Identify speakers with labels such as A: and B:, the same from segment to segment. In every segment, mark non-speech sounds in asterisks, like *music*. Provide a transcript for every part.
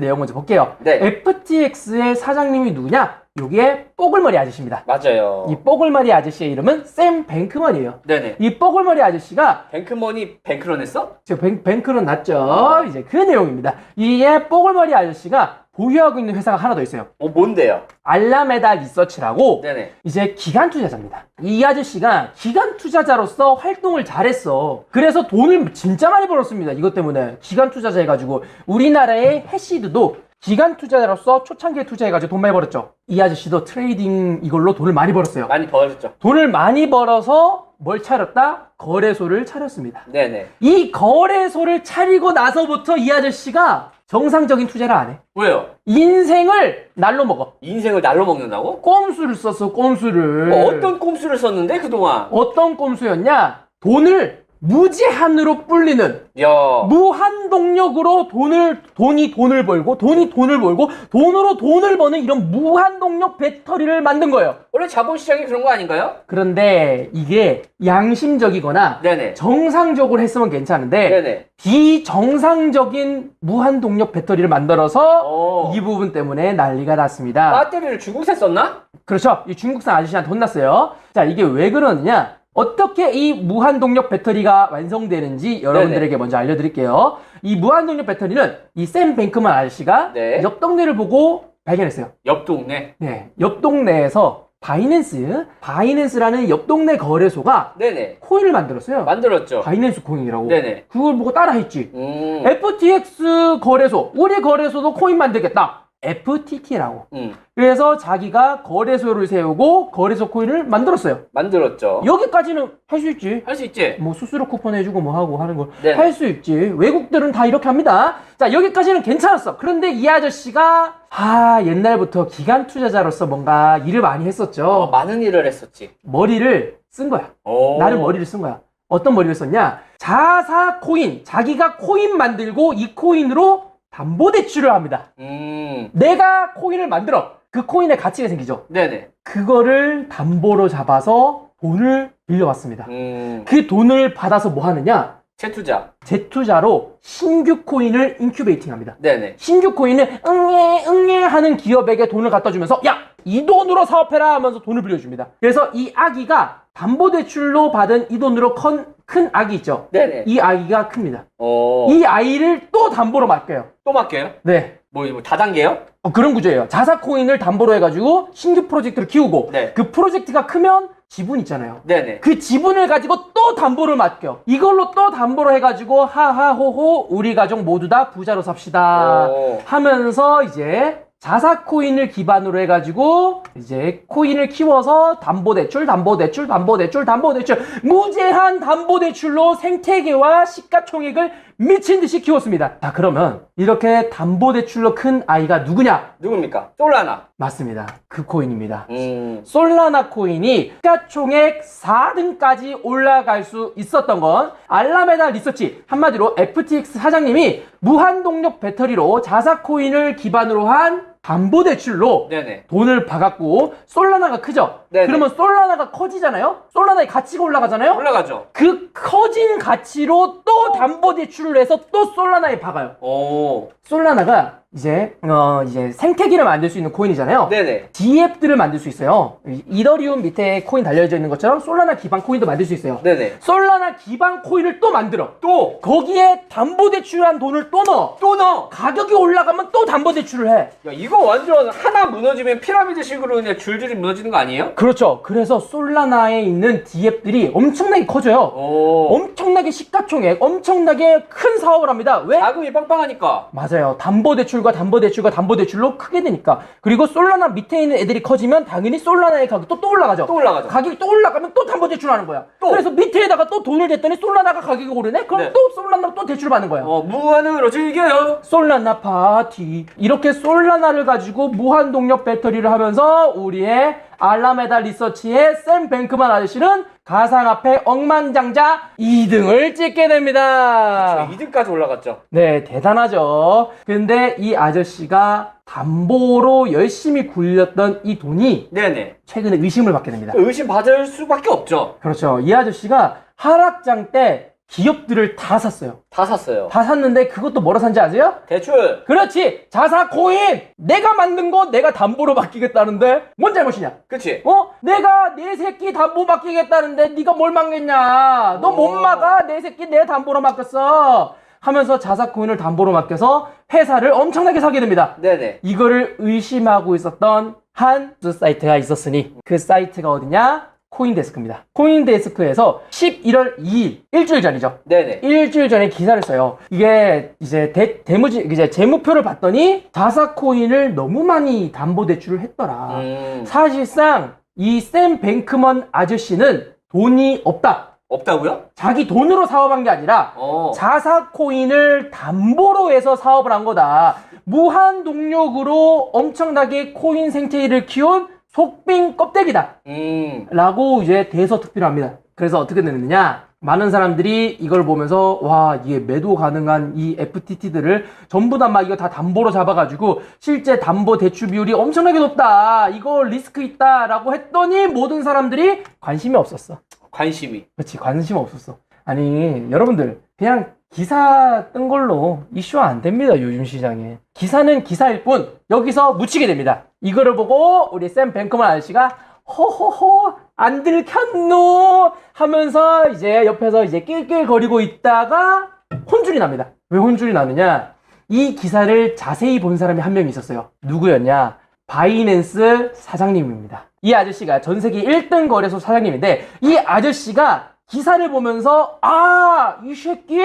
A: 내용 먼저 볼게요.
B: 네.
A: FTX의 사장님이 누구냐? 요게 뽀글머리 아저씨입니다.
B: 맞아요.
A: 이 뽀글머리 아저씨의 이름은 샘 뱅크먼이에요.
B: 네네.
A: 이 뽀글머리 아저씨가
B: 뱅크머니 뱅크런 했어?
A: 저 뱅, 뱅크론 났죠? 이제 그 내용입니다. 이게 뽀글머리 아저씨가 보유하고 있는 회사가 하나 더 있어요.
B: 어, 뭔데요?
A: 알라메다 리서치라고
B: 네네.
A: 이제 기간 투자자입니다. 이 아저씨가 기간 투자자로서 활동을 잘했어. 그래서 돈을 진짜 많이 벌었습니다. 이것 때문에 기간 투자자 해가지고 우리나라의 해시드도 기간 투자자로서 초창기에 투자해가지고 돈 많이 벌었죠. 이 아저씨도 트레이딩 이걸로 돈을 많이 벌었어요.
B: 많이 벌었죠.
A: 돈을 많이 벌어서 뭘 차렸다? 거래소를 차렸습니다.
B: 네네.
A: 이 거래소를 차리고 나서부터 이 아저씨가 정상적인 투자를 안 해.
B: 왜요?
A: 인생을 날로 먹어.
B: 인생을 날로 먹는다고?
A: 꼼수를 썼어, 꼼수를.
B: 어, 어떤 꼼수를 썼는데 그동안?
A: 어떤 꼼수였냐? 돈을 무제한으로 불리는
B: 야.
A: 무한 동력으로 돈을 돈이 돈을 벌고 돈이 돈을 벌고 돈으로 돈을 버는 이런 무한 동력 배터리를 만든 거예요.
B: 원래 자본시장이 그런 거 아닌가요?
A: 그런데 이게 양심적이거나
B: 네네.
A: 정상적으로 했으면 괜찮은데
B: 네네.
A: 비정상적인 무한 동력 배터리를 만들어서
B: 어.
A: 이 부분 때문에 난리가 났습니다.
B: 배터리를 중국에 썼나?
A: 그렇죠. 이 중국산 아저씨한테 혼났어요. 자, 이게 왜 그러느냐? 어떻게 이 무한동력 배터리가 완성되는지 여러분들에게 먼저 알려드릴게요. 이 무한동력 배터리는 이 샘 뱅크만 아저씨가
B: 네.
A: 옆 동네를 보고 발견했어요.
B: 옆 동네.
A: 네, 옆 동네에서 바이낸스, 바이낸스라는 옆 동네 거래소가
B: 네네.
A: 코인을 만들었어요.
B: 만들었죠.
A: 바이낸스 코인이라고.
B: 네네.
A: 그걸 보고 따라했지.
B: 음.
A: FTX 거래소, 우리 거래소도 코인 만들겠다. FTT라고.
B: 음.
A: 그래서 자기가 거래소를 세우고 거래소 코인을 만들었어요.
B: 만들었죠.
A: 여기까지는 할 수 있지.
B: 할 수 있지?
A: 뭐 수수료 쿠폰 해주고 뭐 하고 하는 걸
B: 네.
A: 할수 있지. 외국들은 다 이렇게 합니다. 자 여기까지는 괜찮았어. 그런데 이 아저씨가 아 옛날부터 기간 투자자로서 뭔가 일을 많이 했었죠.
B: 어, 많은 일을 했었지.
A: 머리를 쓴 거야.
B: 오.
A: 나를 머리를 쓴 거야. 어떤 머리를 썼냐? 자사 코인. 자기가 코인 만들고 이 코인으로 담보대출을 합니다.
B: 음.
A: 내가 코인을 만들어. 그 코인의 가치가 생기죠.
B: 네네.
A: 그거를 담보로 잡아서 돈을 빌려왔습니다.
B: 음.
A: 그 돈을 받아서 뭐 하느냐?
B: 채투자.
A: 재투자로 신규 코인을 인큐베이팅 합니다.
B: 네네.
A: 신규 코인을 응애 응애 하는 기업에게 돈을 갖다 주면서 야! 이 돈으로 사업해라 하면서 돈을 빌려줍니다. 그래서 이 아기가 담보대출로 받은 이 돈으로 큰, 큰 아기 있죠.
B: 네네.
A: 이 아기가 큽니다.
B: 어.
A: 이 아이를 또 담보로 맡겨요.
B: 또 맡겨요?
A: 네.
B: 뭐, 뭐 다단계요?
A: 어, 그런 구조예요. 자사 코인을 담보로 해가지고 신규 프로젝트를 키우고
B: 네.
A: 그 프로젝트가 크면 지분 있잖아요.
B: 네네.
A: 그 지분을 가지고 또 담보를 맡겨. 이걸로 또 담보로 해가지고 하하호호 우리 가족 모두 다 부자로 삽시다
B: 오.
A: 하면서 이제 자사 코인을 기반으로 해가지고 이제 코인을 키워서 담보 대출, 담보 대출, 담보 대출, 담보 대출 무제한 담보 대출로 생태계와 시가총액을 미친 듯이 키웠습니다. 자 그러면 이렇게 담보대출로 큰 아이가 누구냐?
B: 누굽니까? 솔라나.
A: 맞습니다. 그 코인입니다.
B: 음.
A: 솔라나 코인이 시가총액 4등까지 올라갈 수 있었던 건 알라메다 리서치 한마디로 FTX 사장님이 무한동력 배터리로 자사 코인을 기반으로 한 담보 대출로
B: 네네.
A: 돈을 박았고 솔라나가 크죠?
B: 네네.
A: 그러면 솔라나가 커지잖아요? 솔라나의 가치가 올라가잖아요?
B: 올라가죠.
A: 그 커진 가치로 또 담보 대출을 해서 또 솔라나에 박아요.
B: 오.
A: 솔라나가 이제 어 이제 생태계를 만들 수 있는 코인이잖아요.
B: 네네.
A: DF들을 만들 수 있어요. 이- 이더리움 밑에 코인 달려져 있는 것처럼 솔라나 기반 코인도 만들 수 있어요.
B: 네네.
A: 솔라나 기반 코인을 또 만들어.
B: 또!
A: 거기에 담보대출한 돈을 또 넣어.
B: 또 넣어!
A: 가격이 올라가면 또 담보대출을 해.
B: 야, 이거 완전 하나 무너지면 피라미드식으로 그냥 줄줄이 무너지는 거 아니에요?
A: 그렇죠. 그래서 솔라나에 있는 DF들이 엄청나게 커져요.
B: 오.
A: 엄청나게 시가총액, 엄청나게 큰 사업을 합니다. 왜?
B: 자금이 빵빵하니까.
A: 맞아요. 담보대출 과 담보대출과 담보대출로 크게 되니까. 그리고 솔라나 밑에 있는 애들이 커지면 당연히 솔라나의 가격도 또 올라가죠.
B: 또 올라가죠.
A: 가격이 또 올라가면 또 담보대출하는 거야.
B: 또.
A: 그래서 밑에다가 또 돈을 댔더니 솔라나가 가격이 오르네? 그럼
B: 네.
A: 또 솔라나로 또 대출을 받는 거야.
B: 어, 무한으로 즐겨요.
A: 솔라나 파티. 이렇게 솔라나를 가지고 무한 동력 배터리를 하면서 우리의 알라메다 리서치의 샘 뱅크만 아저씨는 가상화폐 억만장자 2등을 찍게 됩니다.
B: 2등까지 올라갔죠.
A: 네, 대단하죠. 근데 이 아저씨가 담보로 열심히 굴렸던 이 돈이
B: 네네.
A: 최근에 의심을 받게 됩니다.
B: 의심 받을 수밖에 없죠.
A: 그렇죠. 이 아저씨가 하락장 때 기업들을 다 샀어요.
B: 다 샀어요.
A: 다 샀는데 그것도 뭐로 산지 아세요?
B: 대출.
A: 그렇지! 자사 코인! 내가 만든 거 내가 담보로 맡기겠다는데 뭔 잘못이냐?
B: 그치?
A: 어? 내가 내 새끼 담보 맡기겠다는데 네가 뭘 막겠냐? 너못
B: 오. 막아.
A: 내 새끼 내 담보로 맡겼어. 하면서 자사 코인을 담보로 맡겨서 회사를 엄청나게 사게 됩니다.
B: 네네.
A: 이거를 의심하고 있었던 한 사이트가 있었으니 그 사이트가 어디냐? 코인데스크입니다. 코인데스크에서 11월 2일 일주일 전이죠.
B: 네네.
A: 일주일 전에 기사를 써요. 이게 이제 대, 대무지 이제 재무표를 봤더니 자사 코인을 너무 많이 담보 대출을 했더라.
B: 음.
A: 사실상 이 샘 뱅크먼 아저씨는 돈이 없다.
B: 없다고요?
A: 자기 돈으로 사업한 게 아니라
B: 어.
A: 자사 코인을 담보로 해서 사업을 한 거다. 무한 동력으로 엄청나게 코인 생태계를 키운 속빈 껍데기다.
B: 음.
A: 라고 이제 대서특필을 합니다. 그래서 어떻게 되느냐? 많은 사람들이 이걸 보면서 와 이게 매도 가능한 이 FTT들을 전부 다 막 이거 다 담보로 잡아가지고 실제 담보 대출 비율이 엄청나게 높다 이거 리스크 있다라고 했더니 모든 사람들이 관심이 없었어.
B: 관심이.
A: 그렇지 관심 없었어. 아니 여러분들 그냥 기사 뜬 걸로 이슈 안 됩니다 요즘 시장에 기사는 기사일 뿐 여기서 묻히게 됩니다. 이거를 보고 우리 샘 뱅크먼 아저씨가 호호호 안 들켰노 하면서 이제 옆에서 이제 낄낄거리고 있다가 혼쭐이 납니다. 왜 혼쭐이 나느냐? 이 기사를 자세히 본 사람이 한 명 있었어요. 누구였냐? 바이낸스 사장님입니다. 이 아저씨가 전 세계 1등 거래소 사장님인데 이 아저씨가 기사를 보면서 아, 이 새끼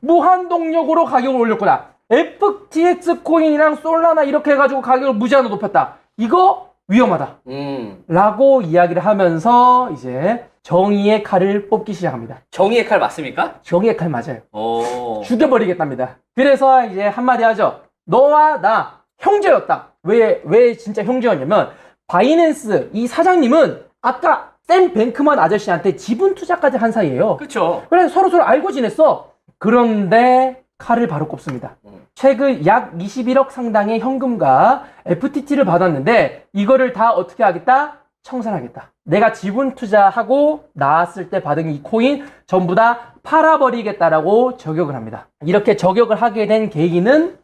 A: 무한 동력으로 가격을 올렸구나. FTX 코인이랑 솔라나 이렇게 해가지고 가격을 무제한으로 높였다. 이거 위험하다.
B: 음.
A: 라고 이야기를 하면서 이제 정의의 칼을 뽑기 시작합니다.
B: 정의의 칼 맞습니까?
A: 정의의 칼 맞아요.
B: 어.
A: 죽여버리겠답니다. 그래서 이제 한마디 하죠. 너와 나 형제였다. 왜, 왜 진짜 형제였냐면, 바이낸스 이 사장님은 아까 샘 뱅크만 아저씨한테 지분 투자까지 한 사이예요.
B: 그쵸.
A: 그래서 서로 서로 알고 지냈어. 그런데 칼을 바로 꼽습니다.
B: 음.
A: 최근 약 21억 상당의 현금과 FTT를 받았는데 이거를 다 어떻게 하겠다? 청산하겠다. 내가 지분 투자하고 나왔을 때 받은 이 코인 전부 다 팔아버리겠다라고 저격을 합니다. 이렇게 저격을 하게 된 계기는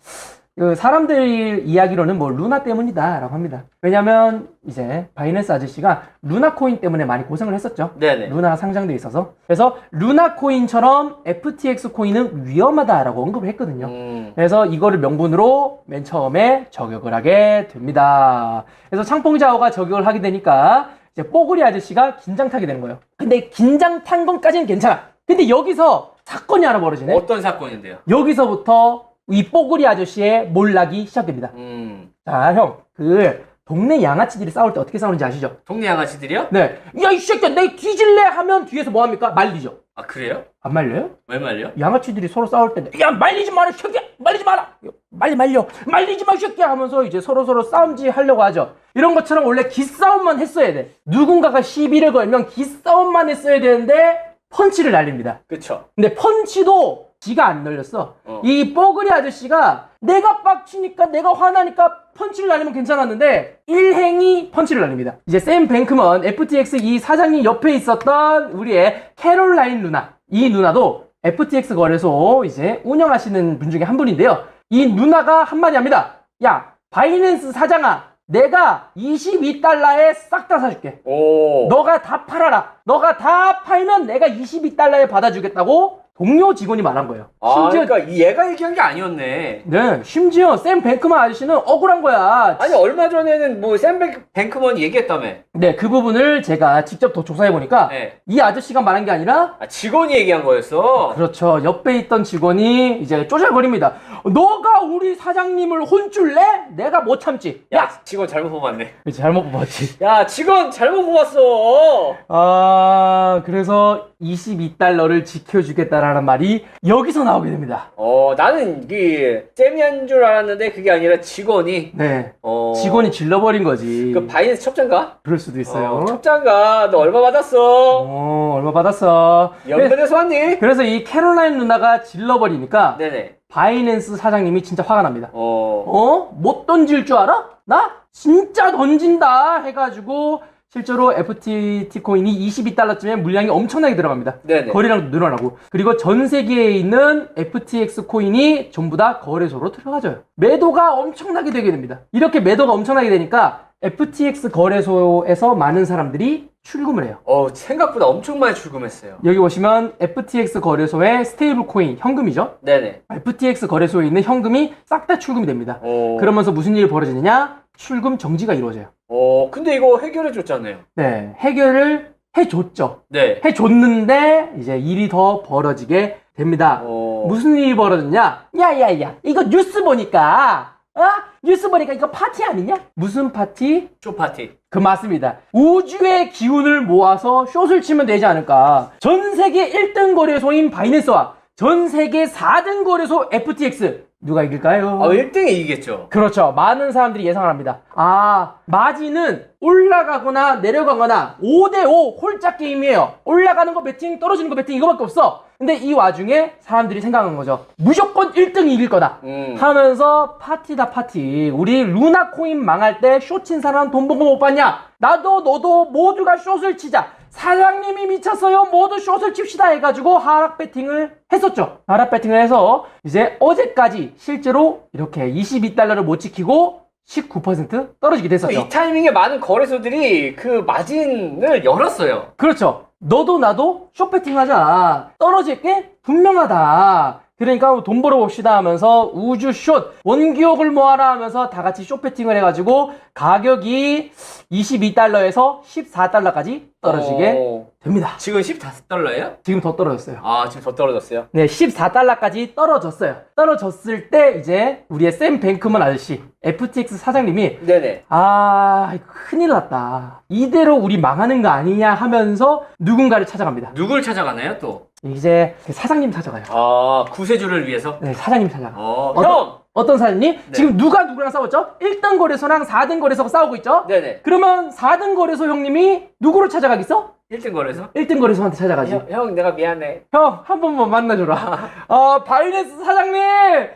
A: 그 사람들 이야기로는 뭐 루나 때문이다라고 합니다. 왜냐면 이제 바이낸스 아저씨가 루나 코인 때문에 많이 고생을 했었죠.
B: 네네.
A: 루나 상장돼 있어서 그래서 루나 코인처럼 FTX 코인은 위험하다라고 언급을 했거든요.
B: 음.
A: 그래서 이거를 명분으로 맨 처음에 저격을 하게 됩니다. 그래서 창뽕자오가 저격을 하게 되니까 이제 뽀글이 아저씨가 긴장 타게 되는 거예요. 근데 긴장 탄 건까지는 괜찮아. 근데 여기서 사건이 하나 벌어지네.
B: 어떤 사건인데요?
A: 여기서부터 이 뽀글이 아저씨의 몰락이 시작됩니다.
B: 음.
A: 자, 형, 그 동네 양아치들이 싸울 때 어떻게 싸우는지 아시죠?
B: 동네 양아치들이요?
A: 네. 야, 이 새끼야, 내 뒤질래 하면 뒤에서 뭐 합니까? 말리죠.
B: 아, 그래요?
A: 안 말려요?
B: 왜 말려?
A: 양아치들이 서로 싸울 때, 야, 말리지 마라, 이 새끼야! 말리지 마라! 말리, 말려! 말리지 마, 이 새끼야! 하면서 이제 서로서로 싸움지 하려고 하죠. 이런 것처럼 원래 기싸움만 했어야 돼. 누군가가 시비를 걸면 기싸움만 했어야 되는데, 펀치를 날립니다.
B: 그쵸.
A: 근데 펀치도 지가 안 날렸어.
B: 어.
A: 이 뽀글이 아저씨가 내가 빡치니까 내가 화나니까 펀치를 날리면 괜찮았는데 일행이 펀치를 날립니다. 이제 샘 뱅크먼 FTX 이 사장님 옆에 있었던 우리의 캐롤라인 누나. 이 누나도 FTX 거래소 이제 운영하시는 분 중에 한 분인데요. 이 누나가 한마디 합니다. 야, 바이낸스 사장아, 내가 22달러에 싹 다 사줄게.
B: 오.
A: 너가 다 팔아라. 너가 다 팔면 내가 22달러에 받아주겠다고 동료 직원이 말한 거예요.
B: 아,
A: 심지어
B: 그러니까 이 얘가 얘기한 게 아니었네.
A: 네, 심지어 샘 뱅크만 아저씨는 억울한 거야.
B: 아니 얼마 전에는 뭐샘 뱅크먼이 얘기했다며.
A: 네, 그 부분을 제가 직접 더 조사해 보니까
B: 네.
A: 이 아저씨가 말한 게 아니라
B: 아, 직원이 얘기한 거였어.
A: 그렇죠. 옆에 있던 직원이 이제 쪼잘거립니다. 너가 우리 사장님을 혼쭐내? 내가 못 참지.
B: 야,
A: 야,
B: 직원 잘못 뽑았네. *laughs*
A: 잘못 뽑았지.
B: 야, 직원 잘못 뽑았어.
A: 아, 그래서 22달러를 지켜주겠다라는 말이 여기서 나오게 됩니다.
B: 어, 나는 이게 잼이한 줄 알았는데 그게 아니라 직원이
A: 네.
B: 어.
A: 직원이 질러버린 거지.
B: 그 바이낸스 첩자인가?
A: 그럴 수도 있어요.
B: 어, 첩자인가? 너 얼마 받았어?
A: 어, 얼마 받았어?
B: 연변에서 왔니?
A: 그래서 이 캐롤라인 누나가 질러버리니까
B: 네네.
A: 바이낸스 사장님이 진짜 화가 납니다.
B: 어.
A: 어? 못 던질 줄 알아? 나 진짜 던진다 해가지고 실제로 FTT 코인이 22달러쯤에 물량이 엄청나게 들어갑니다.
B: 네네.
A: 거래량도 늘어나고 그리고 전 세계에 있는 FTX 코인이 전부 다 거래소로 들어가져요. 매도가 엄청나게 되게 됩니다. 이렇게 매도가 엄청나게 되니까 FTX 거래소에서 많은 사람들이 출금을 해요.
B: 어, 생각보다 엄청 많이 출금했어요.
A: 여기 보시면 FTX 거래소의 스테이블 코인 현금이죠.
B: 네네.
A: FTX 거래소에 있는 현금이 싹 다 출금이 됩니다.
B: 어,
A: 그러면서 무슨 일이 벌어지느냐? 출금 정지가 이루어져요.
B: 어, 근데 이거 해결해 줬잖아요.
A: 네, 해결을 해줬죠.
B: 네.
A: 해줬는데 이제 일이 더 벌어지게 됩니다.
B: 어,
A: 무슨 일이 벌어졌냐? 야야야, 이거 뉴스 보니까 어? 뉴스 보니까 이거 파티 아니냐? 무슨 파티?
B: 쇼 파티.
A: 그 맞습니다. 우주의 기운을 모아서 숏을 치면 되지 않을까? 전 세계 1등 거래소인 바이낸스와 전 세계 4등 거래소 FTX 누가 이길까요?
B: 아, 1등이 이기겠죠.
A: 그렇죠. 많은 사람들이 예상을 합니다. 아, 마진은 올라가거나 내려가거나 5대5 홀짝 게임이에요. 올라가는 거 배팅, 떨어지는 거 배팅 이거밖에 없어. 근데 이 와중에 사람들이 생각한 거죠. 무조건 1등이 이길 거다.
B: 음.
A: 하면서 파티다 파티. 우리 루나 코인 망할 때 쇼 친 사람 돈번거못 봤냐? 나도 너도 모두가 숏을 치자. 사장님이 미쳤어요. 모두 숏을 칩시다 해가지고 하락 배팅을 했었죠. 하락 배팅을 해서 이제 어제까지 실제로 이렇게 22달러를 못 지키고 19% 떨어지게 됐었죠.
B: 이 타이밍에 많은 거래소들이 그 마진을 열었어요.
A: 그렇죠. 너도 나도 숏배팅 하자. 떨어질 게 분명하다. 그러니까 돈 벌어봅시다 하면서 우주 숏, 원기옥을 모아라 하면서 다 같이 숏배팅을 해가지고 가격이 22달러에서 14달러까지 떨어지게
B: 어,
A: 됩니다.
B: 지금 15달러예요?
A: 지금 더 떨어졌어요.
B: 아, 지금 더 떨어졌어요.
A: 네, 14달러까지 떨어졌어요. 떨어졌을 때 이제 우리의 샘 뱅크먼 아저씨, FTX 사장님이
B: 네네.
A: 아, 큰일 났다. 이대로 우리 망하는 거 아니냐 하면서 누군가를 찾아갑니다.
B: 누굴 찾아가나요, 또?
A: 이제 그 사장님 찾아가요.
B: 아, 구세주를 위해서?
A: 네, 사장님 찾아가.
B: 어,
A: 어떤-
B: 형!
A: 어떤 사장님?
B: 네.
A: 지금 누가 누구랑 싸웠죠? 1등 거래소랑 4등 거래소가 싸우고 있죠?
B: 네네.
A: 그러면 4등 거래소 형님이 누구를 찾아가겠어?
B: 1등 거래소?
A: 1등 거래소한테 찾아가지.
B: 형, 형, 내가 미안해.
A: 형, 한 번만 만나줘라. 어, 바이낸스 사장님!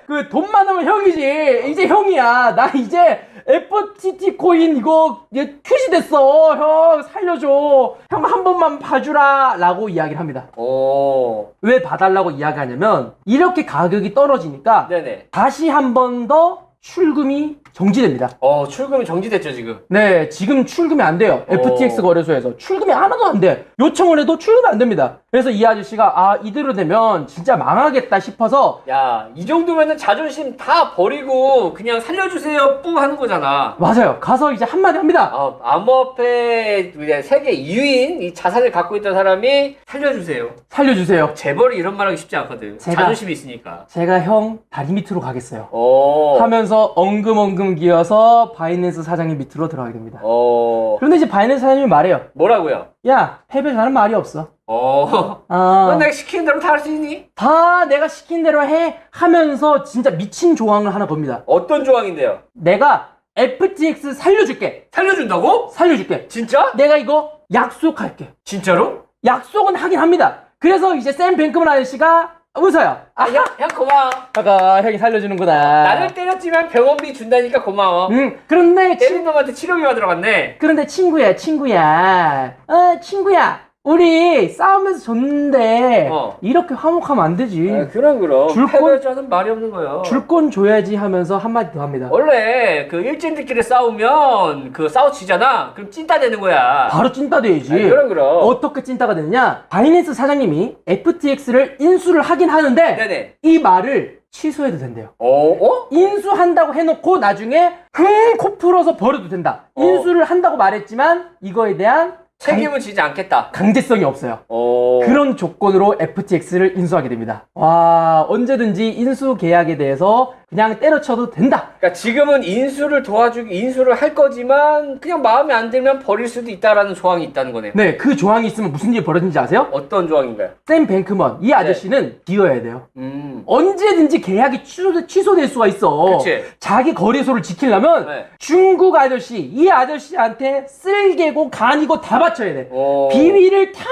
A: 그 돈 많으면 형이지. 이제 형이야. 나 이제 FTT 코인 이거 이제 큐시 됐어. 형, 살려줘. 형 한 번만 봐주라. 라고 이야기를 합니다.
B: 오.
A: 왜 봐달라고 이야기하냐면, 이렇게 가격이 떨어지니까
B: 네네.
A: 다시 한 번 더 출금이 정지됩니다.
B: 어, 출금이 정지됐죠, 지금.
A: 네, 지금 출금이 안 돼요. FTX
B: 오.
A: 거래소에서. 출금이 하나도 안 돼. 요청을 해도 출금이 안 됩니다. 그래서 이 아저씨가, 아, 이대로 되면 진짜 망하겠다 싶어서,
B: 야, 이 정도면은 자존심 다 버리고 그냥 살려주세요, 뿌 하는 거잖아.
A: 맞아요. 가서 이제 한마디 합니다.
B: 아, 암호화폐 이제 세계 2위인 이 자산을 갖고 있던 사람이 살려주세요.
A: 살려주세요.
B: 재벌이 이런 말 하기 쉽지 않거든.
A: 제가-
B: 자존심이 있으니까.
A: 제가 형 다리 밑으로 가겠어요.
B: 오.
A: 하면서 엉금엉금 기어서 바이낸스 사장님 밑으로 들어가게 됩니다.
B: 어.
A: 그런데 이제 바이낸스 사장님이 말해요.
B: 뭐라고요?
A: 야, 패배자는 말이 없어.
B: 어.
A: 아,
B: 넌 내가 시키는 대로 다 할 수 있니?
A: 다 내가 시킨 대로 해 하면서 진짜 미친 조항을 하나 겁니다.
B: 어떤 조항인데요?
A: 내가 FTX 살려줄게.
B: 살려준다고?
A: 살려줄게.
B: 진짜?
A: 내가 이거 약속할게.
B: 진짜로?
A: 약속은 하긴 합니다. 그래서 이제 샘 뱅크먼 아저씨가 웃어요.
B: 아, 형, 형 고마워.
A: 아까 형이 살려주는구나.
B: 나를 때렸지만 병원비 준다니까 고마워.
A: 응. 그런데 친,
B: 때린 놈한테 치료비가 들어갔네.
A: 그런데 친구야, 친구야. 어, 친구야. 우리 싸우면서 졌는데
B: 어.
A: 이렇게 화목하면 안 되지.
B: 아, 그럼 그럼.
A: 줄 건-
B: 패배자는 말이 없는 거예요.
A: 줄 건 줘야지 하면서 한마디 더 합니다.
B: 원래 그 일진들끼리 싸우면 그 싸우치잖아. 그럼 찐따 되는 거야.
A: 바로 찐따 돼야지.
B: 아, 그럼 그럼.
A: 어떻게 찐따가 되느냐? 바이낸스 사장님이 FTX를 인수를 하긴 하는데
B: 네네.
A: 이 말을 취소해도 된대요.
B: 어? 어?
A: 인수한다고 해놓고 나중에 흥코 풀어서 버려도 된다.
B: 어.
A: 인수를 한다고 말했지만 이거에 대한
B: 책임은 지지 않겠다.
A: 강제성이 없어요.
B: 어.
A: 그런 조건으로 FTX를 인수하게 됩니다. 와, 언제든지 인수 계약에 대해서 그냥 때려쳐도 된다.
B: 그러니까 지금은 인수를 도와주기 인수를 할 거지만 그냥 마음에 안 들면 버릴 수도 있다라는 조항이 있다는 거네요.
A: 네, 그 조항이 있으면 무슨 일이 벌어지는지 아세요?
B: 어떤 조항인가요?
A: 샘 뱅크먼, 이 아저씨는 비어야 돼요.
B: 음.
A: 언제든지 계약이 취소, 취소될 수가 있어.
B: 그치.
A: 자기 거래소를 지키려면
B: 네.
A: 중국 아저씨, 이 아저씨한테 쓸개고 간이고 다 바쳐야 돼.
B: 어.
A: 비위를 다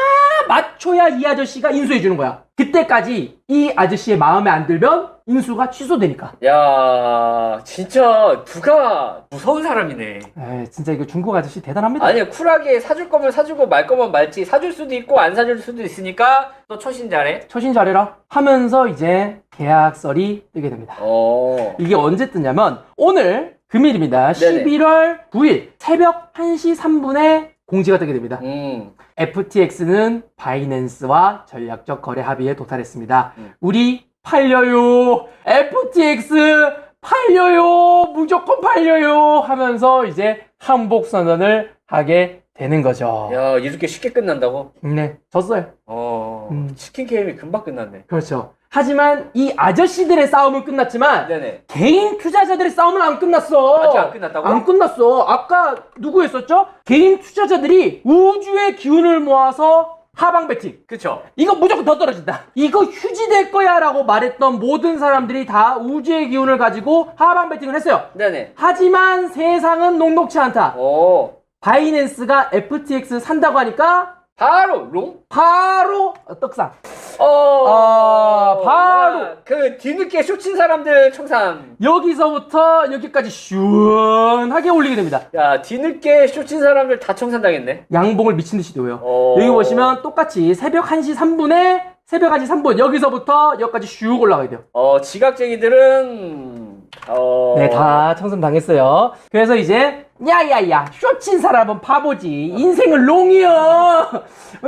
A: 맞춰야 이 아저씨가 인수해 주는 거야. 그때까지 이 아저씨의 마음에 안 들면 인수가 취소되니까.
B: 야, 진짜 누가 무서운 사람이네.
A: 에 진짜 이거 중국 아저씨 대단합니다.
B: 아니 쿨하게 사줄 거면 사주고 말 거면 말지 사줄 수도 있고 안 사줄 수도 있으니까 너 처신 잘해.
A: 처신 잘해라 하면서 이제 계약설이 뜨게 됩니다.
B: 어.
A: 이게 언제 뜨냐면 오늘 금일입니다.
B: 네네.
A: 11월 9일 새벽 1시 3분에 공지가 뜨게 됩니다.
B: 음.
A: FTX는 바이낸스와 전략적 거래 합의에 도달했습니다.
B: 음.
A: 우리 팔려요. FTX 팔려요. 무조건 팔려요. 하면서 이제 항복 선언을 하게 되는 거죠.
B: 야 이렇게 쉽게 끝난다고?
A: 네, 졌어요.
B: 어.
A: 음.
B: 치킨 게임이 금방 끝났네.
A: 그렇죠. 하지만 이 아저씨들의 싸움은 끝났지만
B: 네네.
A: 개인 투자자들의 싸움은 안 끝났어.
B: 아직 안 끝났다고?
A: 안 끝났어. 아까 누구 했었죠? 개인 투자자들이 우주의 기운을 모아서 하방 배팅.
B: 그쵸?
A: 이거 무조건 더 떨어진다. 이거 휴지 될 거야 라고 말했던 모든 사람들이 다 우주의 기운을 가지고 하방 배팅을 했어요.
B: 네네.
A: 하지만 세상은 녹록치 않다.
B: 오.
A: 바이낸스가 FTX 산다고 하니까
B: 바로 롱?
A: 바로 떡상.
B: 어.
A: 아, 바로.
B: 야, 그 뒤늦게 쇼친 사람들 청산.
A: 여기서부터 여기까지 시원하게 올리게 됩니다.
B: 야 뒤늦게 쇼친 사람들 다 청산 당했네.
A: 양봉을 미친 듯이 도요.
B: 어.
A: 여기 보시면 똑같이 새벽 1시 3분에 새벽 1시 3분 여기서부터 여기까지 슉 올라가야 돼요.
B: 어 지각쟁이들은 어.
A: 네, 다 청산 당했어요. 그래서 이제 야야야 쇼친 사람은 바보지. 인생은 롱이요.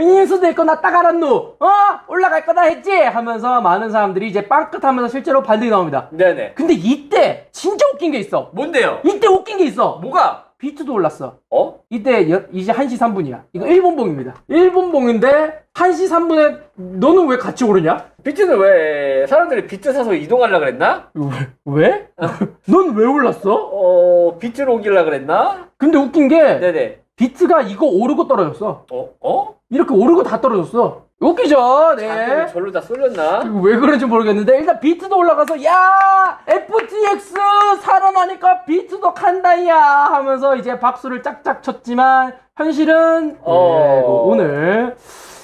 A: 인수 될 거나 딱 알았누. 어 올라갈 거다 했지. 하면서 많은 사람들이 이제 빵긋하면서 실제로 반등이 나옵니다.
B: 네네.
A: 근데 이때 진짜 웃긴 게 있어.
B: 뭔데요?
A: 이때 웃긴 게 있어.
B: 뭐가?
A: 비트도 올랐어.
B: 어?
A: 이때 여- 이제 1시 3분이야. 이거 일본 봉입니다. 일본 봉인데 1시 3분에 너는 왜 같이 오르냐?
B: 비트는 왜 사람들이 비트 사서 이동하려 그랬나?
A: 왜? 왜? *laughs* 넌왜 올랐어?
B: 어 비트로 옮기려 그랬나?
A: 근데 웃긴 게
B: 네네.
A: 비트가 이거 오르고 떨어졌어.
B: 어? 어?
A: 이렇게 오르고 다 떨어졌어. 웃기죠? 네.
B: 절로 다 쏠렸나?
A: 이거 왜 그런지 모르겠는데 일단 비트도 올라가서 야 FTX 살아나니까 비트도 간다야 하면서 이제 박수를 짝짝 쳤지만 현실은
B: 어.
A: 네, 뭐 오늘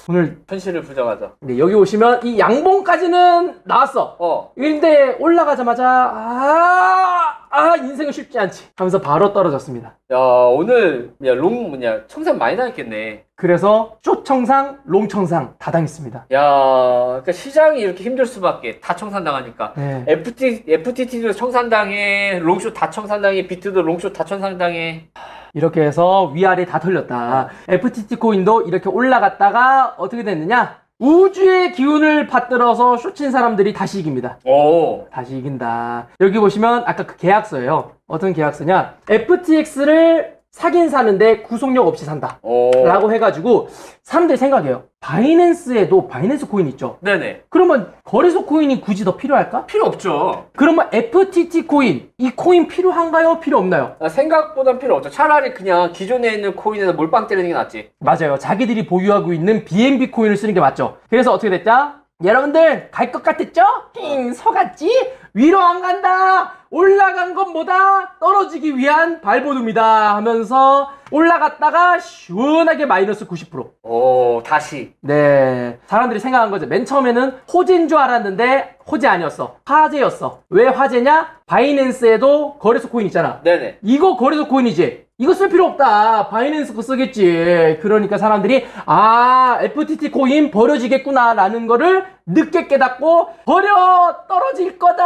A: 오늘
B: 현실을 부정하자.
A: 네, 여기 오시면 이 양봉까지는 나왔어.
B: 어.
A: 근데 올라가자마자 아, 아 인생은 쉽지 않지 하면서 바로 떨어졌습니다.
B: 야 오늘 야롱 뭐냐 청산 많이 당했겠네.
A: 그래서 쇼청상, 롱청상 다 당했습니다.
B: 야 그러니까 시장이 이렇게 힘들 수밖에 다 청산 당하니까.
A: 네.
B: FT FTT도 청산 당해, 롱쇼 다 청산 당해, 비트도 롱쇼 다 청산 당해.
A: 이렇게 해서 위아래 다 털렸다. FTT 코인도 이렇게 올라갔다가 어떻게 됐느냐? 우주의 기운을 받들어서 쇼친 사람들이 다시 이깁니다.
B: 오.
A: 다시 이긴다. 여기 보시면 아까 그 계약서예요. 어떤 계약서냐? FTX를 사긴 사는데 구속력 없이 산다.
B: 오.
A: 라고 해가지고 사람들이 생각해요. 바이낸스에도 바이낸스 코인 있죠.
B: 네네.
A: 그러면 거래소 코인이 굳이 더 필요할까?
B: 필요 없죠.
A: 그러면 FTT 코인 이 코인 필요한가요? 필요 없나요?
B: 아, 생각보단 필요 없죠. 차라리 그냥 기존에 있는 코인에다 몰빵 때리는 게 낫지.
A: 맞아요. 자기들이 보유하고 있는 BNB 코인을 쓰는 게 맞죠. 그래서 어떻게 됐자? 여러분들 갈 것 같았죠? 힝 속았지? 위로 안 간다. 올라간 것보다 떨어지기 위한 발버둥이다 하면서 올라갔다가 시원하게 마이너스 90%.
B: 오, 다시.
A: 네. 사람들이 생각한 거죠. 맨 처음에는 호재인 줄 알았는데 호재 아니었어. 화재였어. 왜 화재냐? 바이낸스에도 거래소 코인 있잖아.
B: 네네.
A: 이거 거래소 코인이지. 이거 쓸 필요 없다. 바이낸스 거 쓰겠지. 그러니까 사람들이 아 FTT 코인 버려지겠구나 라는 거를 늦게 깨닫고 버려 떨어질 거다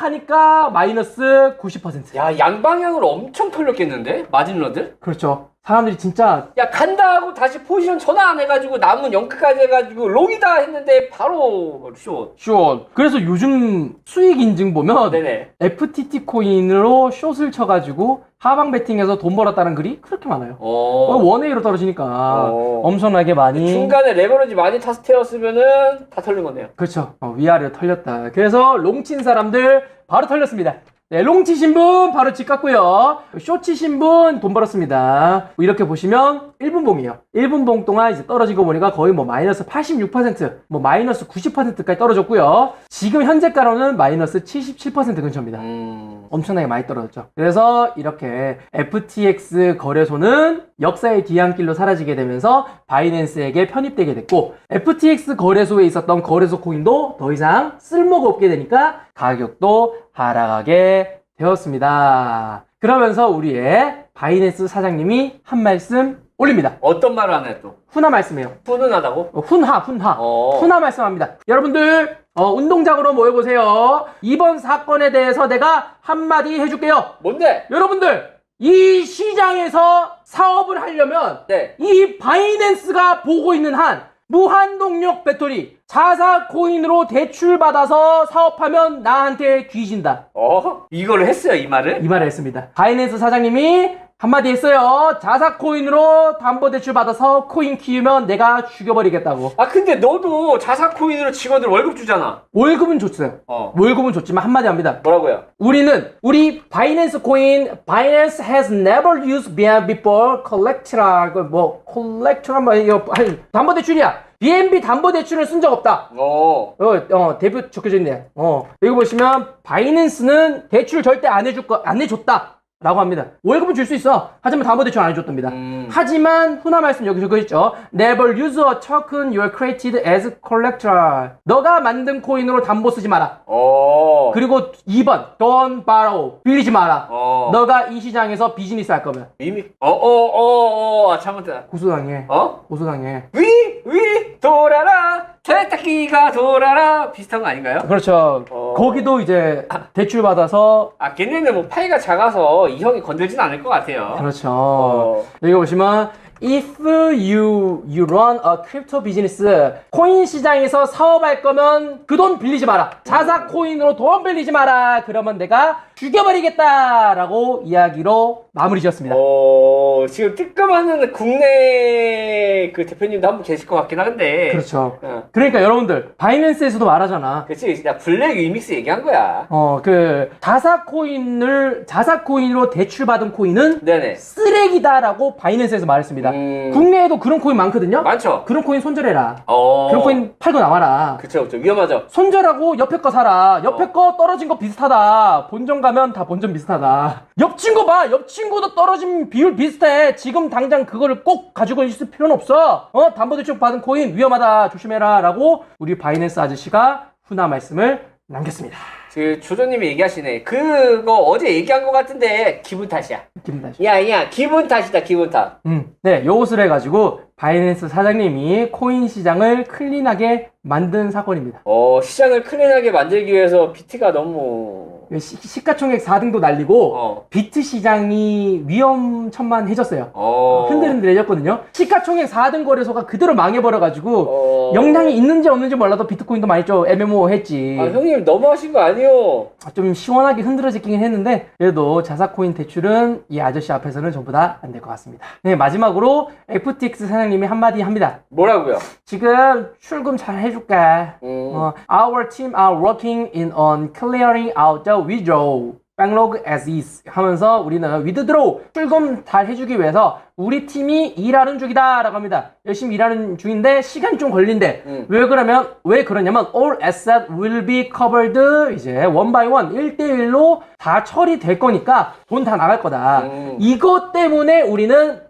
A: 하니까 마이너스 90%.
B: 야, 양방향으로 엄청 털렸겠는데? 마진러들?
A: 그렇죠. 사람들이 진짜
B: 야, 간다 하고 다시 포지션 전화 안 해가지고 남은 영크까지 해가지고 롱이다 했는데 바로 숏.
A: 숏. 그래서 요즘 수익 인증 보면
B: 네네.
A: FTT 코인으로 숏을 쳐가지고 하방 베팅해서 돈 벌었다는 글이 그렇게 많아요.
B: 어.
A: 원웨이로 떨어지니까
B: 어.
A: 엄청나게 많이
B: 중간에 레버리지 많이 타서 태웠으면은 다 털린 거네요.
A: 그렇죠. 어, 위아래로 털렸다. 그래서 롱친 사람들 바로 털렸습니다. 네, 롱 치신 분 바로 집 갔고요. 쇼 치신 분 돈 벌었습니다. 뭐 이렇게 보시면 1분 봉이에요. 1분 봉 동안 이제 떨어진 거 보니까 거의 뭐 마이너스 86%, 뭐 마이너스 90%까지 떨어졌고요. 지금 현재가로는 마이너스 77% 근처입니다.
B: 음.
A: 엄청나게 많이 떨어졌죠. 그래서 이렇게 FTX 거래소는 역사의 뒤안길로 사라지게 되면서 바이낸스에게 편입되게 됐고 FTX 거래소에 있었던 거래소 코인도 더 이상 쓸모가 없게 되니까 가격도 하락하게 되었습니다. 그러면서 우리의 바이낸스 사장님이 한 말씀 올립니다.
B: 어떤 말을 하나요 또?
A: 훈화 말씀이에요.
B: 훈훈하다고?
A: 어, 훈화, 훈화.
B: 어.
A: 훈화 말씀합니다. 여러분들, 어, 운동장으로 모여보세요. 이번 사건에 대해서 내가 한마디 해줄게요.
B: 뭔데?
A: 여러분들, 이 시장에서 사업을 하려면
B: 네.
A: 이 바이낸스가 보고 있는 한 무한 동력 배터리 자사 코인으로 대출받아서 사업하면 나한테 뒤진다.
B: 어? 이거를 했어요 이 말을?
A: 이 말을 했습니다. 바이낸스 사장님이 한마디 했어요. 자사 코인으로 담보 대출 받아서 코인 키우면 내가 죽여버리겠다고.
B: 아 근데 너도 자사 코인으로 직원들 월급 주잖아.
A: 월급은 줬어요.
B: 어.
A: 월급은 줬지만 한마디 합니다.
B: 뭐라고요?
A: 우리는 우리 바이낸스 코인 Binance has never used BNB before collect라 그뭐 collect라 뭐 이거 아니, 담보 대출이야. BNB 담보 대출을 쓴 적 없다.
B: 어.
A: 어, 어 대표 적혀져 있네. 어 여기 보시면 바이낸스는 대출 절대 안 해줄 거 안 해줬다. 라고 합니다. 월급은 줄 수 있어. 하지만 담보대출 안 해줬답니다.
B: 음.
A: 하지만 훈화 말씀 여기 적혀 있죠. Never use a token you are created as collateral. 너가 만든 코인으로 담보 쓰지 마라.
B: 어.
A: 그리고 2번 don't borrow 빌리지 마라
B: 어.
A: 너가 이 시장에서 비즈니스 할 거면
B: 이미 어어어어 아, 잘못했다.
A: 고소당해
B: 어?
A: 고소당해
B: 위, 위, 돌아라. 세탁기가 돌아라. 비슷한 거 아닌가요?
A: 그렇죠
B: 어.
A: 거기도 이제 대출 받아서
B: 아, 걔네는 뭐 파이가 작아서 이 형이 건들진 않을 것 같아요.
A: 그렇죠
B: 어.
A: 여기 보시면 If you you run a crypto business 코인 시장에서 사업할 거면 그 돈 빌리지 마라 자사 코인으로 돈 빌리지 마라 그러면 내가 죽여버리겠다라고 이야기로 마무리 지었습니다
B: 어, 지금 뜨끔하는 국내 그 대표님도 한 분 계실 것 같긴 한데.
A: 그렇죠
B: 어.
A: 그러니까 여러분들 바이낸스에서도 말하잖아
B: 그치, 진짜 블랙 위믹스 얘기한 거야.
A: 어, 그, 자사 코인을, 자사 코인으로 대출받은 코인은
B: 네네.
A: 쓰레기다라고 바이낸스에서 말했습니다.
B: 음,
A: 국내에도 그런 코인 많거든요?
B: 많죠?
A: 그런 코인 손절해라.
B: 어.
A: 그런 코인 팔고 나와라.
B: 그쵸, 그쵸. 위험하죠.
A: 손절하고 옆에 거 사라. 옆에
B: 어.
A: 거 떨어진 거 비슷하다. 본전 가면 다 본전 비슷하다. 옆 친구 봐. 옆 친구도 떨어진 비율 비슷해. 지금 당장 그거를 꼭 가지고 있을 필요는 없어. 어, 담보대출 받은 코인 위험하다. 조심해라. 라고 우리 바이낸스 아저씨가 훈화 말씀을 남겼습니다.
B: 그 조조님이 얘기하시네. 그거 어제 얘기한 것 같은데 기분 탓이야.
A: 기분 다시.
B: 야, 야, 기분 탓이다, 기분 탓.
A: 음, 네, 요것을 해가지고 바이낸스 사장님이 코인 시장을 클린하게 만든 사건입니다.
B: 어, 시장을 클린하게 만들기 위해서 비트가 너무
A: 시, 시가총액 4등도 날리고
B: 어,
A: 비트 시장이 위험천만해졌어요.
B: 어,
A: 흔들흔들해졌거든요. 시가총액 4등 거래소가 그대로 망해버려가지고
B: 어,
A: 영향이 있는지 없는지 몰라도 비트코인도 많이 좀 애매모호했지.
B: 아, 형님 너무 하신 거 아니요?
A: 좀 시원하게 흔들어지긴 했는데 그래도 자사코인 대출은 이 아저씨 앞에서는 전부 다 안 될 것 같습니다. 네, 마지막으로 FTX 사장님 이 한마디 합니다.
B: 뭐라고요?
A: 지금 출금 잘 해줄게.
B: 음,
A: 어, our team are working in on clearing out the withdrawal backlog as is 하면서 우리는 withdraw 출금 잘 해주기 위해서 우리 팀이 일하는 중이다 라고 합니다. 열심히 일하는 중인데 시간이 좀 걸린대.
B: 음.
A: 왜 그러면 왜 그러냐면 all asset will be covered 이제 one by one 1대1로 다 처리될 거니까 돈 다 나갈 거다.
B: 음.
A: 이것 때문에 우리는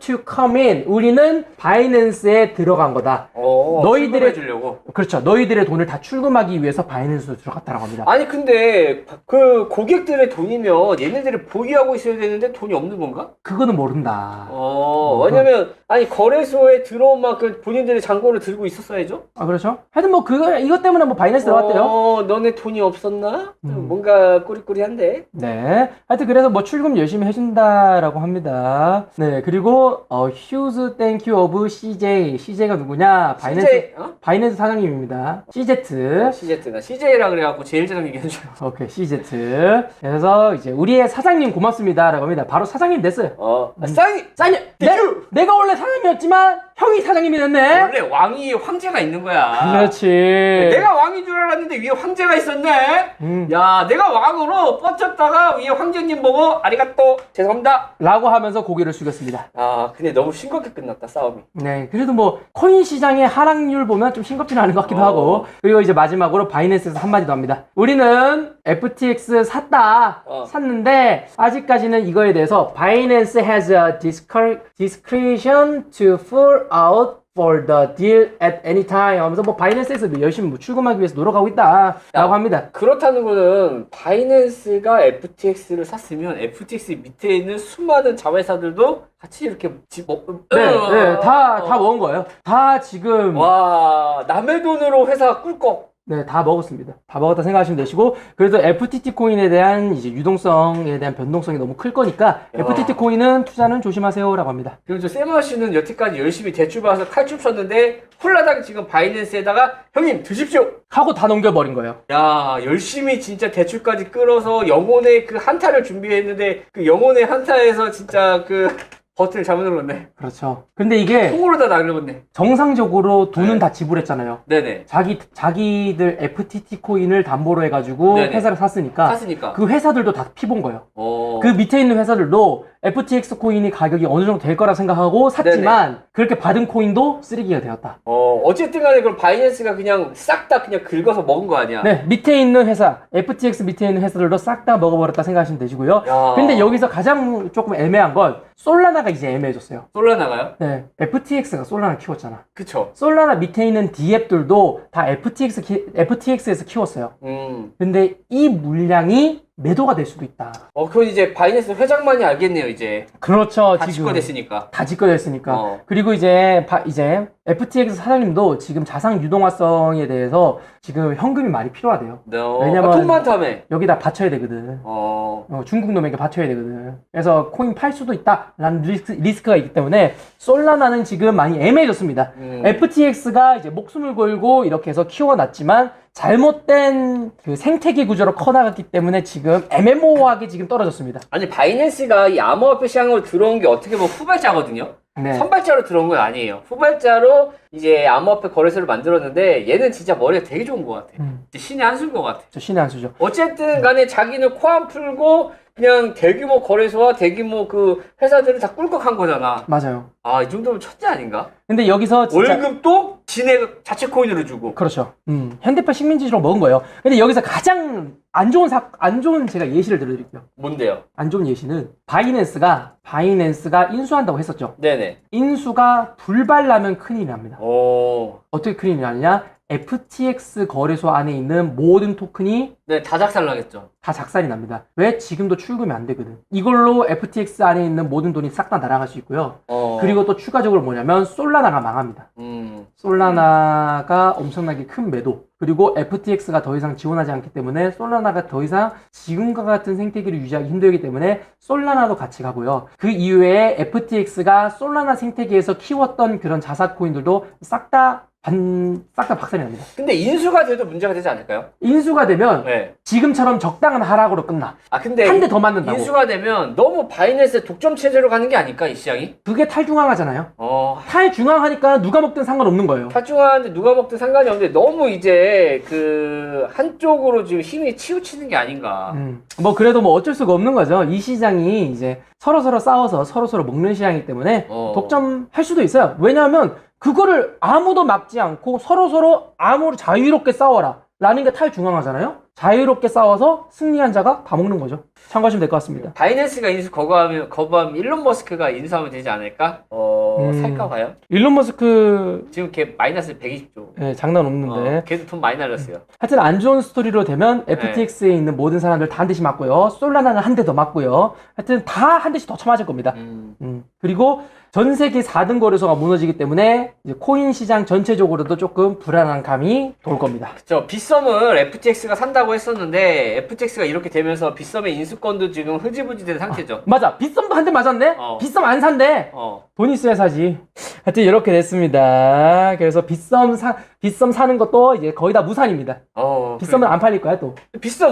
A: to come in 우리는 바이낸스에 들어간 거다.
B: 어,
A: 너희들의-
B: 주려고.
A: 그렇죠. 너희들의 돈을 다 출금하기 위해서 바이낸스로 들어갔다라고 합니다.
B: 아니 근데 그 고객들의 돈이면 얘네들이 보유하고 있어야 되는데 돈이 없는 건가?
A: 그거는 모른다.
B: 어, 왜냐면 아니 거래소에 들어온 만큼 본인들의 잔고를 들고 있었어야죠.
A: 아 그렇죠. 하여튼 뭐 그거 이것 때문에 뭐 바이낸스 들어갔대요.
B: 어, 너네 돈이 없었나?
A: 음.
B: 뭔가 꾸리꾸리한데.
A: 네. 하여튼 그래서 뭐 출금 열심히 해준다라고 합니다. 네. 그리고 어 휴즈 땡큐 오브 CJ. CJ가 누구냐? 바이낸스
B: CJ, 어?
A: 바이낸스 사장님입니다. CZ.
B: CZ나 CJ라 그래갖고 제일 줄. 알았어. *laughs*
A: 오케이 CZ. 그래서 이제 우리의 사장님 고맙습니다라고 합니다. 바로 사장님 됐어요.
B: 어, 아, 쌍이.
A: 사장님. 내,
B: 땡큐!
A: 내가 원래 사장님이었지만 형이 사장님이 됐네.
B: 원래 왕위에 황제가 있는 거야.
A: 그렇지.
B: 내가 왕인 줄 알았는데 위에 황제가 있었네.
A: 음.
B: 야, 내가 왕으로 뻗쳤다가 위에 황제님 보고 아리가또 죄송합니다.
A: 라고 하면서 고개를 숙였습니다.
B: 아, 근데 너무 싱겁게 끝났다 싸움이.
A: 네, 그래도 뭐 코인 시장의 하락률 보면 좀 싱겁지는 않은 것 같기도
B: 어.
A: 하고 그리고 이제 마지막으로 바이낸스에서 한마디 더 합니다. 우리는 FTX 샀다,
B: 어.
A: 샀는데 아직까지는 이거에 대해서 Binance has a discre- discretion to pull out for the deal at any time 하면서 뭐 바이낸스에서 열심히 뭐 출금하기 위해서 노력하고 있다라고
B: 야.
A: 합니다.
B: 그렇다는 거는 바이낸스가 FTX를 샀으면 FTX 밑에 있는 수많은 자회사들도 같이 이렇게 집 먹...
A: 네, 네, 다, 다 먹은 거예요. 다 지금
B: 와, 남의 돈으로 회사 꿀꺽.
A: 네, 다 먹었습니다. 다 먹었다 생각하시면 되시고, 그래도 FTT 코인에 대한 이제 유동성에 대한 변동성이 너무 클 거니까, FTT 코인은 투자는 조심하세요라고 합니다.
B: 그리고 저 세마 씨는 여태까지 열심히 대출 받아서 칼춤 쳤는데 홀라당 지금 바이낸스에다가 형님 드십시오.
A: 하고 다 넘겨버린 거예요.
B: 야 열심히 진짜 대출까지 끌어서 영혼의 그 한타를 준비했는데 그 영혼의 한타에서 진짜 그 버튼을 잘못 눌렀네.
A: 그렇죠. 근데 이게
B: 통으로 다 날려봤네.
A: 정상적으로 돈은
B: 네.
A: 다 지불했잖아요.
B: 네네.
A: 자기, 자기들 FTT 코인을 담보로 해가지고
B: 네네.
A: 회사를 샀으니까,
B: 샀으니까.
A: 그 회사들도 다 피본 거예요.
B: 어.
A: 그 밑에 있는 회사들도 FTX 코인이 가격이 어느 정도 될 거라 생각하고 샀지만, 그렇게 받은 코인도 쓰레기가 되었다.
B: 어 어쨌든 간에 그럼 바이낸스가 그냥 싹 다 그냥 긁어서 먹은 거 아니야?
A: 네, 밑에 있는 회사, FTX 밑에 있는 회사들도 싹 다 먹어버렸다 생각하시면 되시고요.
B: 야.
A: 근데 여기서 가장 조금 애매한 건 솔라나가 이제 애매해졌어요.
B: 솔라 나가요?
A: 네, FTX가 솔라나 키웠잖아.
B: 그쵸.
A: 솔라나 밑에 있는 D앱들도 다 FTX 키, FTX에서 키웠어요.
B: 음.
A: 근데 이 물량이 매도가 될 수도 있다.
B: 어 그건 이제 바이낸스 회장만이 알겠네요 이제.
A: 그렇죠,
B: 다
A: 지금.
B: 집권됐으니까.
A: 다 집권됐으니까.
B: 어.
A: 그리고 이제 바- 이제 FTX 사장님도 지금 자산 유동화성에 대해서 지금 현금이 많이 필요하대요.
B: 너
A: 왜냐면-
B: 아, 돈 많다며.
A: 여기다 바쳐야 되거든.
B: 어.
A: 어, 중국 놈에게 바쳐야 되거든. 그래서 코인 팔 수도 있다라는 리스크, 리스크 가 있기 때문에 솔라나는 지금 많이 애매해졌습니다.
B: 음.
A: FTX가 이제 목숨을 걸고 이렇게 해서 키워놨지만 잘못된 그 생태계 구조로 커나갔기 때문에 지금 애매모호하게 지금 떨어졌습니다.
B: 아니 바이낸스가 이 암호화폐 시장으로 들어온 게 어떻게 보면 후발자거든요.
A: 네.
B: 선발자로 들어온 건 아니에요. 후발자로 이제 암호화폐 거래소를 만들었는데 얘는 진짜 머리가 되게 좋은 것 같아.
A: 음,
B: 신의 한 수인 것 같아.
A: 저 신의 한 수죠.
B: 어쨌든 간에 자기는 코 안 풀고 그냥 대규모 거래소와 대규모 그 회사들을 다 꿀꺽한 거잖아.
A: 맞아요.
B: 아, 이 정도면 천재 아닌가?
A: 근데 여기서 진짜
B: 월급도 지네 자체 코인으로 주고.
A: 그렇죠. 음, 현대판 식민지로 먹은 거예요. 근데 여기서 가장 안 좋은 사, 안 좋은 제가 예시를 들어드릴게요.
B: 뭔데요?
A: 안 좋은 예시는 바이낸스가 바이낸스가 인수한다고 했었죠.
B: 네네.
A: 인수가 불발나면 큰일이 납니다.
B: 오.
A: 어떻게 큰일이 나느냐? FTX 거래소 안에 있는 모든 토큰이
B: 네, 다 작살 나겠죠.
A: 다 작살이 납니다. 왜? 지금도 출금이 안 되거든. 이걸로 FTX 안에 있는 모든 돈이 싹 다 날아갈 수 있고요.
B: 어.
A: 그리고 또 추가적으로 뭐냐면 솔라나가 망합니다.
B: 음.
A: 솔라나가 엄청나게 큰 매도. 그리고 FTX가 더 이상 지원하지 않기 때문에 솔라나가 더 이상 지금과 같은 생태계를 유지하기 힘들기 때문에 솔라나도 같이 가고요. 그 이후에 FTX가 솔라나 생태계에서 키웠던 그런 자사 코인들도 싹다 반, 싹 다 박살이 납니다.
B: 근데 인수가 돼도 문제가 되지 않을까요?
A: 인수가 되면
B: 네.
A: 지금처럼 적당한 하락으로 끝나.
B: 아, 근데
A: 한 대 더 맞는다고.
B: 인수가 되면 너무 바이낸스 독점 체제로 가는 게 아닐까, 이 시장이?
A: 그게 탈중앙하잖아요.
B: 어.
A: 탈중앙하니까 누가 먹든 상관없는 거예요.
B: 탈중하는데 누가 먹든 상관이 없는데 너무 이제 그 한쪽으로 지금 힘이 치우치는 게 아닌가.
A: 음, 뭐 그래도 뭐 어쩔 수가 없는 거죠. 이 시장이 이제 서로 서로 싸워서 서로 서로 먹는 시장이기 때문에
B: 어.
A: 독점할 수도 있어요. 왜냐하면 그거를 아무도 막지 않고 서로 서로 아무리 자유롭게 싸워라. 라는 게 탈중앙하잖아요. 자유롭게 싸워서 승리한 자가 다 먹는 거죠. 참고하시면 될 것 같습니다.
B: 바이낸스가 인수 거부하면 거부하면 일론 머스크가 인수하면 되지 않을까? 어
A: 음.
B: 살까 봐요.
A: 일론 머스크
B: 지금 걔 마이너스 120조.
A: 예, 장난 없는데
B: 어, 걔도 돈 많이 날렸어요.
A: 하여튼 안 좋은 스토리로 되면
B: 네.
A: FTX에 있는 모든 사람들 다 한 대씩 맞고요. 솔라나는 한 대 더 맞고요. 하여튼 다 한 대씩 더 쳐맞을 겁니다.
B: 음.
A: 음, 그리고 전 세계 4등 거래소가 무너지기 때문에 이제 코인 시장 전체적으로도 조금 불안한 감이 돌 겁니다.
B: 저 빗썸을 FTX가 산다고 했었는데 FTX가 이렇게 되면서 빗썸의 인수권도 지금 흐지부지 된 상태죠.
A: 맞아. 빗썸도 한 대 맞았네?
B: 어.
A: 빗썸 안 산대.
B: 어.
A: 돈 있어야 사지. 하여튼 이렇게 됐습니다. 그래서 빗썸 사, 빗썸 사는 것도 이제 거의 다 무산입니다.
B: 어.
A: 빗썸은 안 팔릴 거야, 또.
B: 빗썸